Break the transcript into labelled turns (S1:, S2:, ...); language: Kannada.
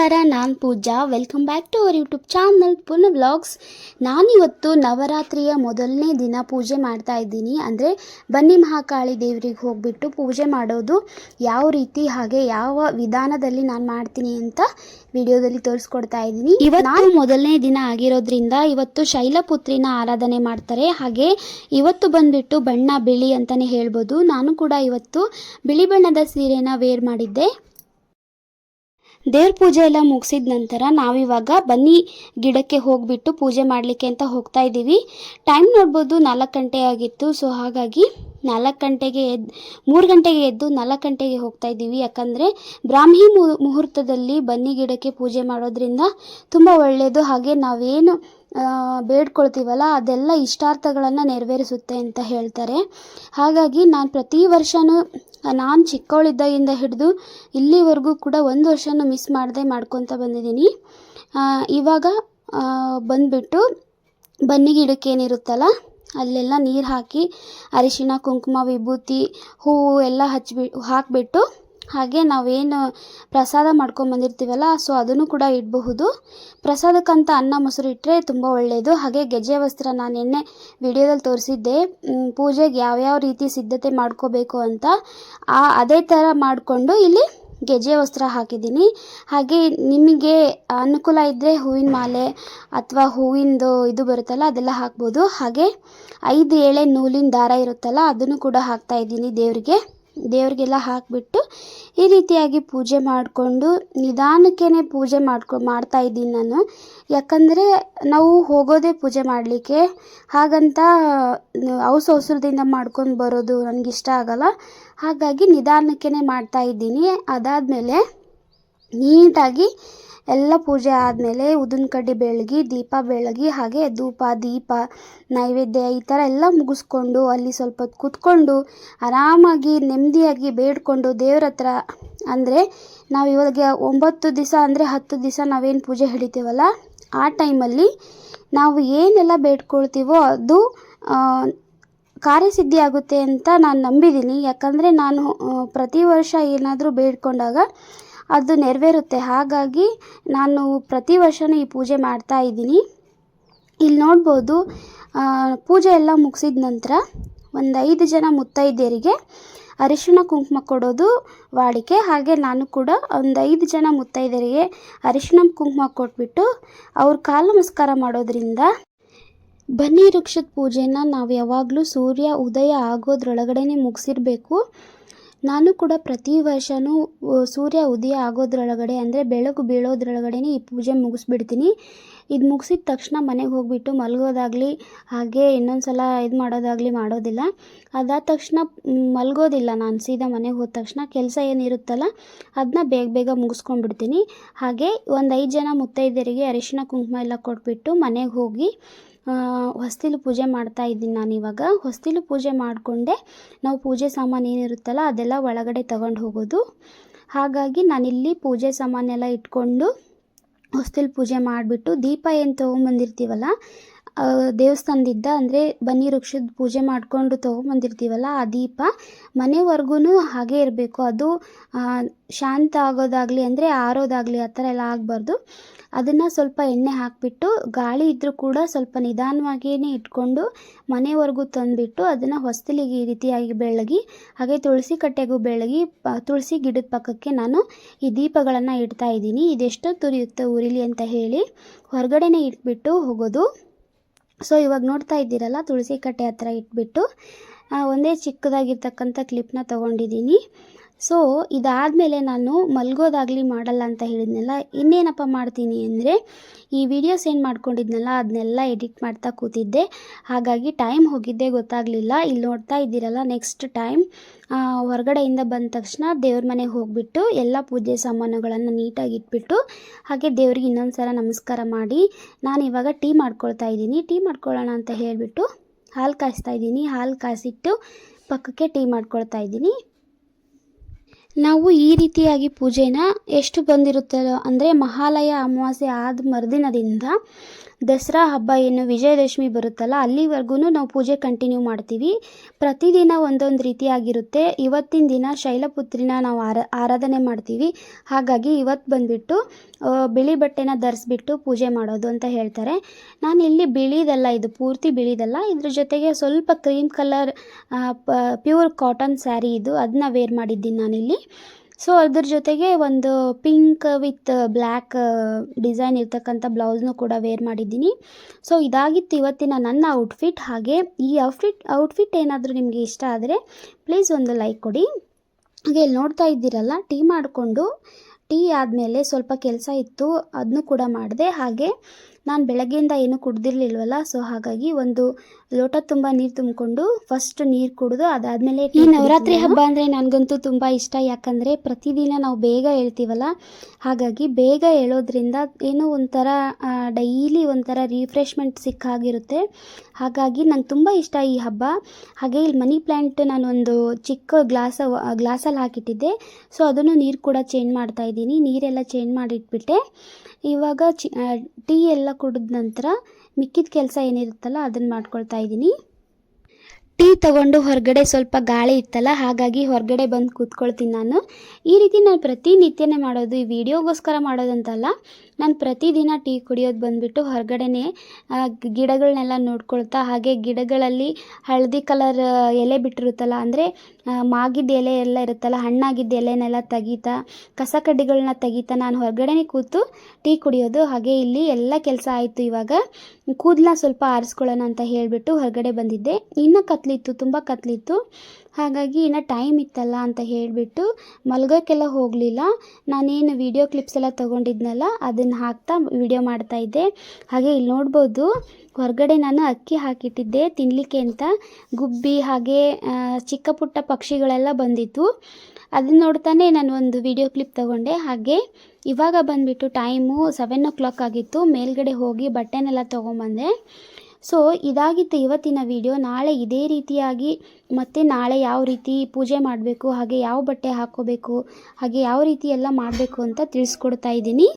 S1: ನಮಸ್ಕಾರ ನಾನು Pooja. Welcome back to our YouTube channel blogs vlogs ನಾನಿವತ್ತು ನವರಾತ್ರಿಯ ಮೊದಲನೇ ದಿನ ಪೂಜೆ ಮಾಡ್ತಾ ಇದ್ದೀನಿ. ಅಂದರೆ ಬನ್ನಿ ಮಹಾಕಾಳಿ ದೇವರಿಗೆ ಹೋಗ್ಬಿಟ್ಟು ಪೂಜೆ ಮಾಡೋದು ಯಾವ ರೀತಿ ಹಾಗೆ ಯಾವ ವಿಧಾನದಲ್ಲಿ ನಾನು ಮಾಡ್ತೀನಿ ಅಂತ ವಿಡಿಯೋದಲ್ಲಿ ತೋರಿಸ್ಕೊಡ್ತಾ ಇದ್ದೀನಿ. ಇವತ್ತು ನಾನು ಮೊದಲನೇ ದಿನ ಆಗಿರೋದ್ರಿಂದ ಇವತ್ತು ಶೈಲಪುತ್ರಿನ ಆರಾಧನೆ ಮಾಡ್ತಾರೆ. ಹಾಗೆ ಇವತ್ತು ಬಂದ್ಬಿಟ್ಟು ಬಣ್ಣ ಬಿಳಿ ಅಂತಲೇ ಹೇಳ್ಬೋದು. ನಾನು ಕೂಡ ಇವತ್ತು ಬಿಳಿ ಬಣ್ಣದ ಸೀರೆನ ವೇರ್ ಮಾಡಿದ್ದೆ. ದೇವ್ರ ಪೂಜೆ ಎಲ್ಲ ಮುಗಿಸಿದ ನಂತರ ನಾವಿವಾಗ ಬನ್ನಿ ಗಿಡಕ್ಕೆ ಹೋಗಿಬಿಟ್ಟು ಪೂಜೆ ಮಾಡಲಿಕ್ಕೆ ಅಂತ ಹೋಗ್ತಾ ಇದ್ದೀವಿ. ಟೈಮ್ ನೋಡ್ಬೋದು ನಾಲ್ಕು ಗಂಟೆ ಆಗಿತ್ತು. ಸೊ ಹಾಗಾಗಿ ನಾಲ್ಕು ಗಂಟೆಗೆ ಎದ್ದು ಮೂರು ಗಂಟೆಗೆ ಎದ್ದು ನಾಲ್ಕು ಗಂಟೆಗೆ ಹೋಗ್ತಾ ಇದ್ದೀವಿ. ಯಾಕಂದರೆ ಬ್ರಾಹ್ಮಿ ಮುಹೂರ್ತದಲ್ಲಿ ಬನ್ನಿ ಗಿಡಕ್ಕೆ ಪೂಜೆ ಮಾಡೋದ್ರಿಂದ ತುಂಬ ಒಳ್ಳೆಯದು ಹಾಗೆ ನಾವೇನು ಬೇಡ್ಕೊಳ್ತೀವಲ್ಲ, ಅದೆಲ್ಲ ಇಷ್ಟಾರ್ಥಗಳನ್ನು ನೆರವೇರಿಸುತ್ತೆ ಅಂತ ಹೇಳ್ತಾರೆ. ಹಾಗಾಗಿ ನಾನು ಪ್ರತಿ ವರ್ಷವೂ ನಾನು ಚಿಕ್ಕವಳಿದ್ದಾಗಿಂದ ಹಿಡಿದು ಇಲ್ಲಿವರೆಗೂ ಕೂಡ ಒಂದು ವರ್ಷನೂ ಮಿಸ್ ಮಾಡದೆ ಮಾಡ್ಕೊತ ಬಂದಿದ್ದೀನಿ. ಇವಾಗ ಬಂದುಬಿಟ್ಟು ಬನ್ನಿ ಗಿಡಕ್ಕೆ ಏನಿರುತ್ತಲ್ಲ, ಅಲ್ಲೆಲ್ಲ ನೀರು ಹಾಕಿ ಅರಿಶಿಣ, ಕುಂಕುಮ, ವಿಭೂತಿ, ಹೂವು ಎಲ್ಲ ಹಚ್ಬಿ, ಹಾಕಿಬಿಟ್ಟು ಹಾಗೆ ನಾವೇನು ಪ್ರಸಾದ ಮಾಡ್ಕೊಂಬಂದಿರ್ತೀವಲ್ಲ ಸೊ ಅದನ್ನು ಕೂಡ ಇಡಬಹುದು. ಪ್ರಸಾದಕ್ಕಂತ ಅನ್ನ, ಮೊಸರು ಇಟ್ಟರೆ ತುಂಬ ಒಳ್ಳೆಯದು ಹಾಗೆ ಗೆಜ್ಜೆ, ವಸ್ತ್ರ ನಾನು ನಿನ್ನೆ ವಿಡಿಯೋದಲ್ಲಿ ತೋರಿಸಿದ್ದೆ. ಪೂಜೆಗೆ ಯಾವ್ಯಾವ ರೀತಿ ಸಿದ್ಧತೆ ಮಾಡ್ಕೋಬೇಕು ಅಂತ. ಆ, ಅದೇ ಥರ ಮಾಡಿಕೊಂಡು ಇಲ್ಲಿ ಗೆಜ್ಜೆ, ವಸ್ತ್ರ ಹಾಕಿದ್ದೀನಿ. ಹಾಗೆ ನಿಮಗೆ ಅನುಕೂಲ ಇದ್ದರೆ ಹೂವಿನ ಮಾಲೆ ಅಥವಾ ಹೂವಿಂದು ಇದು ಬರುತ್ತಲ್ಲ, ಅದೆಲ್ಲ ಹಾಕ್ಬೋದು. ಹಾಗೆ ಐದು ಎಳೆ ನೂಲಿನ ದಾರ ಇರುತ್ತಲ್ಲ, ಅದನ್ನು ಕೂಡ ಹಾಕ್ತಾ ಇದ್ದೀನಿ ದೇವರಿಗೆ. ದೇವರಿಗೆಲ್ಲ ಹಾಕಿಬಿಟ್ಟು ಈ ರೀತಿಯಾಗಿ ಪೂಜೆ ಮಾಡಿಕೊಂಡು ನಿಧಾನಕ್ಕೇ ಪೂಜೆ ಮಾಡ್ಕೊ, ಮಾಡ್ತಾ ಇದ್ದೀನಿ ನಾನು. ಯಾಕಂದರೆ ನಾವು ಹೋಗೋದೇ ಪೂಜೆ ಮಾಡಲಿಕ್ಕೆ. ಹಾಗಂತ ಅವಸ ಅವಸರದಿಂದ ಮಾಡ್ಕೊಂಡು ಬರೋದು ನನಗಿಷ್ಟ ಆಗಲ್ಲ. ಹಾಗಾಗಿ ನಿಧಾನಕ್ಕೇ ಮಾಡ್ತಾ ಇದ್ದೀನಿ. ಅದಾದಮೇಲೆ ನೀಟಾಗಿ ಎಲ್ಲ ಪೂಜೆ ಆದಮೇಲೆ ಉದ್ದಿನ ಕಡ್ಡಿ ಬೆಳಗಿ, ದೀಪ ಬೆಳಗಿ, ಹಾಗೆ ಧೂಪ, ದೀಪ, ನೈವೇದ್ಯ ಈ ಥರ ಎಲ್ಲ ಮುಗಿಸ್ಕೊಂಡು ಅಲ್ಲಿ ಸ್ವಲ್ಪ ಹೊತ್ತು ಕೂತ್ಕೊಂಡು ಆರಾಮಾಗಿ ನೆಮ್ಮದಿಯಾಗಿ ಬೇಡ್ಕೊಂಡು ದೇವ್ರ ಹತ್ರ ಅಂದರೆ ನಾವು ಇವಾಗ ಒಂಬತ್ತು ದಿವಸ ಅಂದರೆ ಹತ್ತು ದಿವಸ ನಾವೇನು ಪೂಜೆ ಹಿಡಿತೀವಲ್ಲ, ಆ ಟೈಮಲ್ಲಿ ನಾವು ಏನೆಲ್ಲ ಬೇಡ್ಕೊಳ್ತೀವೋ ಅದು ಕಾರ್ಯಸಿದ್ಧಿ ಆಗುತ್ತೆ ಅಂತ ನಾನು ನಂಬಿದ್ದೀನಿ ಯಾಕಂದರೆ ನಾನು ಪ್ರತಿ ವರ್ಷ ಏನಾದರೂ ಬೇಡ್ಕೊಂಡಾಗ ಅದು ನೆರವೇರುತ್ತೆ. ಹಾಗಾಗಿ ನಾನು ಪ್ರತಿ ವರ್ಷನೂ ಈ ಪೂಜೆ ಮಾಡ್ತಾ ಇದ್ದೀನಿ. ಇಲ್ಲಿ ನೋಡ್ಬೋದು ಪೂಜೆ ಎಲ್ಲ ಮುಗಿಸಿದ ನಂತರ ಒಂದು ಐದು ಜನ ಮುತ್ತೈದೆಯರಿಗೆ ಅರಿಶಿಣ ಕುಂಕುಮ ಕೊಡೋದು ವಾಡಿಕೆ. ಹಾಗೆ ನಾನು ಕೂಡ ಒಂದು ಐದು ಜನ ಮುತ್ತೈದೆಯರಿಗೆ ಅರಿಶಿಣ ಕುಂಕುಮ ಕೊಟ್ಬಿಟ್ಟು ಅವ್ರ ಕಾಲ ನಮಸ್ಕಾರ ಮಾಡೋದ್ರಿಂದ ಬನ್ನಿ ವೃಕ್ಷದ ಪೂಜೆನ ನಾವು ಯಾವಾಗಲೂ ಸೂರ್ಯ, ಉದಯ ಆಗೋದ್ರೊಳಗಡೆನೆ ಮುಗಿಸಿರ್ಬೇಕು. ನಾನು ಕೂಡ ಪ್ರತಿ ವರ್ಷವೂ ಸೂರ್ಯ ಉದಯ ಆಗೋದ್ರೊಳಗಡೆ ಅಂದರೆ ಬೆಳಕು ಬೀಳೋದ್ರೊಳಗಡೆ ಈ ಪೂಜೆ ಮುಗಿಸ್ಬಿಡ್ತೀನಿ. ಇದು ಮುಗಿಸಿದ ತಕ್ಷಣ ಮನೆಗೆ ಹೋಗಿಬಿಟ್ಟು ಮಲಗೋದಾಗಲಿ, ಹಾಗೆ ಇನ್ನೊಂದು ಸಲ ಇದು ಮಾಡೋದಾಗಲಿ ಮಾಡೋದಿಲ್ಲ. ಅದಾದ ತಕ್ಷಣ ಮಲಗೋದಿಲ್ಲ ನಾನು, ಸೀದಾ ಮನೆಗೆ ಹೋದ ತಕ್ಷಣ. ಕೆಲಸ ಏನಿರುತ್ತಲ್ಲ ಅದನ್ನ ಬೇಗ ಬೇಗ ಮುಗಿಸ್ಕೊಂಡ್ಬಿಡ್ತೀನಿ. ಹಾಗೆ ಒಂದು ಐದು ಜನ ಮುತ್ತೈದೆಯರಿಗೆ ಅರಿಶಿನ ಕುಂಕುಮ ಎಲ್ಲ ಕೊಟ್ಬಿಟ್ಟು ಮನೆಗೆ ಹೋಗಿ ಹೊಸ್ತಿಲು ಪೂಜೆ ಮಾಡ್ತಾ ಇದ್ದೀನಿ ನಾನು ಇವಾಗ. ಹೊಸ್ತಿಲು ಪೂಜೆ ಮಾಡಿಕೊಂಡೆ. ನಾವು ಪೂಜೆ ಸಾಮಾನು ಏನಿರುತ್ತಲ್ಲ ಅದೆಲ್ಲ ಒಳಗಡೆ ತಗೊಂಡು ಹೋಗೋದು. ಹಾಗಾಗಿ ನಾನಿಲ್ಲಿ ಪೂಜೆ ಸಾಮಾನೆಲ್ಲ ಇಟ್ಕೊಂಡು ಹೊಸ್ತಿಲು ಪೂಜೆ ಮಾಡಿಬಿಟ್ಟು ದೀಪ ಏನು ತೊಗೊಂಬಂದಿರ್ತೀವಲ್ಲ ದೇವಸ್ಥಾನದಿದ್ದ ದೇವಸ್ಥಾನದಿಂದ ಅಂದರೆ ಬನ್ನಿ ವೃಕ್ಷದ ಪೂಜೆ ಮಾಡಿಕೊಂಡು ತೊಗೊಂಬಂದಿರ್ತೀವಲ್ಲ ಆ ದೀಪ ಮನೆವರೆಗೂ ಹಾಗೆ ಇರಬೇಕು. ಅದು ಶಾಂತ ಆಗೋದಾಗಲಿ ಅಂದರೆ ಆರೋದಾಗಲಿ ಆ ಥರ ಎಲ್ಲ ಆಗಬಾರ್ದು. ಅದನ್ನು ಸ್ವಲ್ಪ ಎಣ್ಣೆ ಹಾಕಿಬಿಟ್ಟು, ಗಾಳಿ ಇದ್ದರೂ ಕೂಡ ಸ್ವಲ್ಪ ನಿಧಾನವಾಗಿಯೇ ಇಟ್ಕೊಂಡು ಮನೆವರೆಗೂ ತಂದುಬಿಟ್ಟು ಅದನ್ನು ಹೊಸ್ತಿಲಿಗೆ ಈ ರೀತಿಯಾಗಿ ಬೆಳಗಿ, ಹಾಗೆ ತುಳಸಿ ಕಟ್ಟೆಗೂ ಬೆಳಗಿ ತುಳಸಿ ಗಿಡದ ಪಕ್ಕಕ್ಕೆ ನಾನು ಈ ದೀಪಗಳನ್ನು ಇಡ್ತಾ ಇದ್ದೀನಿ. ಇದೆಷ್ಟೊತ್ತು ಉರಿಯುತ್ತೆ ಉರಿಲಿ ಅಂತ ಹೇಳಿ ಹೊರಗಡೆನೇ ಇಟ್ಬಿಟ್ಟು ಹೋಗೋದು. ಸೊ, ಇವಾಗ ನೋಡ್ತಾ ಇದ್ದೀರಲ್ಲ, ತುಳಸಿ ಕಟ್ಟೆ ಹತ್ರ ಇಟ್ಬಿಟ್ಟು ಒಂದೇ ಚಿಕ್ಕದಾಗಿರ್ತಕ್ಕಂಥ ಕ್ಲಿಪ್ನ ತೊಗೊಂಡಿದ್ದೀನಿ. ಸೊ ಇದಾದಮೇಲೆ ನಾನು ಮಲ್ಗೋದಾಗಲಿ ಮಾಡಲ್ಲ ಅಂತ ಹೇಳಿದ್ನಲ್ಲ, ಇನ್ನೇನಪ್ಪ ಮಾಡ್ತೀನಿ ಅಂದರೆ, ಈ ವಿಡಿಯೋಸ್ ಏನು ಮಾಡ್ಕೊಂಡಿದ್ನಲ್ಲ ಅದನ್ನೆಲ್ಲ ಎಡಿಟ್ ಮಾಡ್ತಾ ಕೂತಿದ್ದೆ. ಹಾಗಾಗಿ ಟೈಮ್ ಹೋಗಿದ್ದೆ ಗೊತ್ತಾಗಲಿಲ್ಲ. ಇಲ್ಲಿ ನೋಡ್ತಾ ಇದ್ದೀರಲ್ಲ ನೆಕ್ಸ್ಟ್ ಟೈಮ್ ಹೊರಗಡೆಯಿಂದ ಬಂದ ತಕ್ಷಣ ದೇವ್ರ ಮನೆಗೆ ಹೋಗಿಬಿಟ್ಟು ಎಲ್ಲ ಪೂಜೆ ಸಾಮಾನುಗಳನ್ನು ನೀಟಾಗಿ ಇಟ್ಬಿಟ್ಟು, ಹಾಗೆ ದೇವ್ರಿಗೆ ಇನ್ನೊಂದು ಸಲ ನಮಸ್ಕಾರ ಮಾಡಿ, ನಾನು ಇವಾಗ ಟೀ ಮಾಡ್ಕೊಳ್ತಾ ಇದ್ದೀನಿ. ಟೀ ಮಾಡ್ಕೊಳ್ಳೋಣ ಅಂತ ಹೇಳಿಬಿಟ್ಟು ಹಾಲು ಕಾಯಿಸ್ತಾ ಇದ್ದೀನಿ. ಹಾಲು ಕಾಯಿಸಿಟ್ಟು ಪಕ್ಕಕ್ಕೆ ಟೀ ಮಾಡ್ಕೊಳ್ತಾ ಇದ್ದೀನಿ. ನಾವು ಈ ರೀತಿಯಾಗಿ ಪೂಜೆನ ಎಷ್ಟು ಬಂದಿರುತ್ತೋ ಅಂದರೆ ಮಹಾಲಯ ಅಮಾವಾಸ್ಯೆ ಆದ ಮರುದಿನದಿಂದ ದಸರಾ ಹಬ್ಬ ಏನು ವಿಜಯದಶಮಿ ಬರುತ್ತಲ್ಲ ಅಲ್ಲಿವರೆಗೂ ನಾವು ಪೂಜೆ ಕಂಟಿನ್ಯೂ ಮಾಡ್ತೀವಿ. ಪ್ರತಿದಿನ ಒಂದೊಂದು ರೀತಿಯಾಗಿರುತ್ತೆ. ಇವತ್ತಿನ ದಿನ ಶೈಲಪುತ್ರಿನ ನಾವು ಆರ, ಆರಾಧನೆ ಮಾಡ್ತೀವಿ. ಹಾಗಾಗಿ ಇವತ್ತು ಬಂದುಬಿಟ್ಟು ಬಿಳಿ ಬಟ್ಟೆನ ಧರಿಸ್ಬಿಟ್ಟು ಪೂಜೆ ಮಾಡೋದು ಅಂತ ಹೇಳ್ತಾರೆ. ನಾನು ಇಲ್ಲಿ ಬಿಳಿದಲ್ಲ, ಇದು ಪೂರ್ತಿ ಬಿಳಿದಲ್ಲ. ಇದ್ರ ಜೊತೆಗೆ ಸ್ವಲ್ಪ cream colour pure cotton sari ಇದು ಅದನ್ನ ವೇರ್ ಮಾಡಿದ್ದೀನಿ ನಾನಿಲ್ಲಿ. ಸೊ ಅದ್ರ ಜೊತೆಗೆ ಒಂದು ಪಿಂಕ್ ವಿತ್ ಬ್ಲ್ಯಾಕ್ ಡಿಸೈನ್ ಇರ್ತಕ್ಕಂಥ ಬ್ಲೌಸ್ನು ಕೂಡ ವೇರ್ ಮಾಡಿದ್ದೀನಿ. ಸೊ ಇದಾಗಿತ್ತು ಇವತ್ತಿನ ನನ್ನ ಔಟ್ಫಿಟ್ ಹಾಗೆ ಈ ಔಟ್ಫಿಟ್ ಔಟ್ಫಿಟ್ ಏನಾದರೂ ನಿಮಗೆ ಇಷ್ಟ ಆದರೆ ಪ್ಲೀಸ್ ಒಂದು ಲೈಕ್ ಕೊಡಿ. ಹಾಗೆ ಇಲ್ಲಿ ನೋಡ್ತಾ ಇದ್ದೀರಲ್ಲ, ಟೀ ಮಾಡಿಕೊಂಡು ಟೀ ಆದಮೇಲೆ ಸ್ವಲ್ಪ ಕೆಲಸ ಇತ್ತು ಅದನ್ನು ಕೂಡ ಮಾಡಿದೆ. ಹಾಗೆ ನಾನು ಬೆಳಗ್ಗೆಯಿಂದ ಏನು ಕುಡ್ದಿರ್ಲಿಲ್ವಲ್ಲ ಸೊ ಹಾಗಾಗಿ ಒಂದು ಲೋಟ ತುಂಬ ನೀರು ತುಂಬಿಕೊಂಡು ಫಸ್ಟ್ ನೀರು ಕುಡಿದು ಅದಾದಮೇಲೆ ಈ ನವರಾತ್ರಿ ಹಬ್ಬ ಅಂದರೆ ನನಗಂತೂ ತುಂಬ ಇಷ್ಟ ಯಾಕಂದರೆ ಪ್ರತಿದಿನ ನಾವು ಬೇಗ ಹೇಳ್ತೀವಲ್ಲ ಹಾಗಾಗಿ ಬೇಗ ಹೇಳೋದ್ರಿಂದ ಏನೋ ಒಂಥರ ಡೈಲಿ ಒಂಥರ ರಿಫ್ರೆಶ್ಮೆಂಟ್ ಸಿಕ್ಕಾಗಿರುತ್ತೆ. ಹಾಗಾಗಿ ನಂಗೆ ತುಂಬ ಇಷ್ಟ ಈ ಹಬ್ಬ. ಹಾಗೆ ಇಲ್ಲಿ ಮನಿ ಪ್ಲ್ಯಾಂಟ್ ನಾನು ಒಂದು ಚಿಕ್ಕ ಗ್ಲಾಸ್ ಗ್ಲಾಸಲ್ಲಿ ಹಾಕಿಟ್ಟಿದ್ದೆ. ಸೊ ಅದನ್ನು ನೀರು ಕೂಡ ಚೇಂಜ್ ಮಾಡ್ತಾ ಇದ್ದೀನಿ. ನೀರೆಲ್ಲ ಚೇಂಜ್ ಮಾಡಿಟ್ಬಿಟ್ಟೆ. ಇವಾಗ ಚಿ ಟೀ ಎಲ್ಲ ಕುಡಿದ ನಂತರ ಮಿಕ್ಕಿದ ಕೆಲಸ ಏನಿರುತ್ತಲ್ಲ ಅದನ್ನು ಮಾಡ್ಕೊಳ್ತಾ ಇದ್ದೀನಿ. ಟೀ ತಗೊಂಡು ಹೊರಗಡೆ ಸ್ವಲ್ಪ ಗಾಳಿ ಇತ್ತಲ್ಲ, ಹಾಗಾಗಿ ಹೊರಗಡೆ ಬಂದು ಕೂತ್ಕೊಳ್ತೀನಿ ನಾನು. ಈ ರೀತಿ ನಾನು ಪ್ರತಿನಿತ್ಯನೇ ಮಾಡೋದು, ಈ ವಿಡಿಯೋಗೋಸ್ಕರ ಮಾಡೋದಂತಲ್ಲ. ನಾನು ಪ್ರತಿದಿನ ಟೀ ಕುಡಿಯೋದು ಬಂದುಬಿಟ್ಟು ಹೊರಗಡೆನೇ ಗಿಡಗಳನ್ನೆಲ್ಲ ನೋಡ್ಕೊಳ್ತಾ, ಹಾಗೆ ಗಿಡಗಳಲ್ಲಿ ಹಳದಿ ಕಲರ್ ಎಲೆ ಬಿಟ್ಟಿರುತ್ತಲ್ಲ, ಅಂದರೆ ಮಾಗಿದ್ದ ಎಲೆ ಎಲ್ಲ ಇರುತ್ತಲ್ಲ ಹಣ್ಣಾಗಿದ್ದ ಎಲೆನೆಲ್ಲ ತೆಗೀತಾ ಕಸ ಕಡ್ಡಿಗಳನ್ನ ತೆಗೀತಾ ನಾನು ಹೊರಗಡೆನೇ ಕೂತು ಟೀ ಕುಡಿಯೋದು, ಹಾಗೆ ಇಲ್ಲಿ ಎಲ್ಲ ಕೆಲಸ ಆಯಿತು ಇವಾಗ. ಕೂದಲ ಸ್ವಲ್ಪ ಆರಿಸ್ಕೊಳ್ಳೋಣ ಅಂತ ಹೇಳಿಬಿಟ್ಟು ಹೊರಗಡೆ ಬಂದಿದ್ದೆ. ಇನ್ನೂ ಕತ್ಲಿತ್ತು, ತುಂಬ ಕತ್ಲಿತ್ತು. ಹಾಗಾಗಿ ಇನ್ನು ಟೈಮ್ ಇತ್ತಲ್ಲ ಅಂತ ಹೇಳಿಬಿಟ್ಟು ಮಲಗೋಕ್ಕೆಲ್ಲ ಹೋಗಲಿಲ್ಲ. ನಾನೇನು ವೀಡಿಯೋ ಕ್ಲಿಪ್ಸ್ ಎಲ್ಲ ತೊಗೊಂಡಿದ್ನಲ್ಲ, ಅದನ್ನು ಹಾಕ್ತಾ ವಿಡಿಯೋ ಮಾಡ್ತಾಯಿದ್ದೆ ಹಾಗೆ ಇಲ್ಲಿ ನೋಡ್ಬೋದು, ಹೊರಗಡೆ ನಾನು ಅಕ್ಕಿ ಹಾಕಿಟ್ಟಿದ್ದೆ ತಿನ್ನಲಿಕ್ಕೆ ಅಂತ. ಗುಬ್ಬಿ ಹಾಗೆ ಚಿಕ್ಕ ಪುಟ್ಟ ಪಕ್ಷಿಗಳೆಲ್ಲ ಬಂದಿತ್ತು. ಅದನ್ನ ನೋಡ್ತಾನೆ ನಾನು ಒಂದು ವಿಡಿಯೋ ಕ್ಲಿಪ್ ತಗೊಂಡೆ. ಹಾಗೆ ಇವಾಗ ಬಂದುಬಿಟ್ಟು ಟೈಮು ಸೆವೆನ್ ಓ ಕ್ಲಾಕ್ ಆಗಿತ್ತು. ಮೇಲ್ಗಡೆ ಹೋಗಿ ಬಟ್ಟೆನೆಲ್ಲ ತೊಗೊಂಬಂದೆ. ಸೊ ಇದಾಗಿತ್ತು ಇವತ್ತಿನ ವಿಡಿಯೋ ನಾಳೆ ಇದೇ ರೀತಿಯಾಗಿ ಮತ್ತೆ ನಾಳೆ ಯಾವ ರೀತಿ ಪೂಜೆ ಮಾಡಬೇಕು, ಹಾಗೆ ಯಾವ ಬಟ್ಟೆ ಹಾಕೋಬೇಕು ಹಾಗೆ ಯಾವ ರೀತಿ ಎಲ್ಲ ಮಾಡಬೇಕು ಅಂತ ತಿಳಿಸ್ಕೊಡ್ತಾ ಇದ್ದೀನಿ.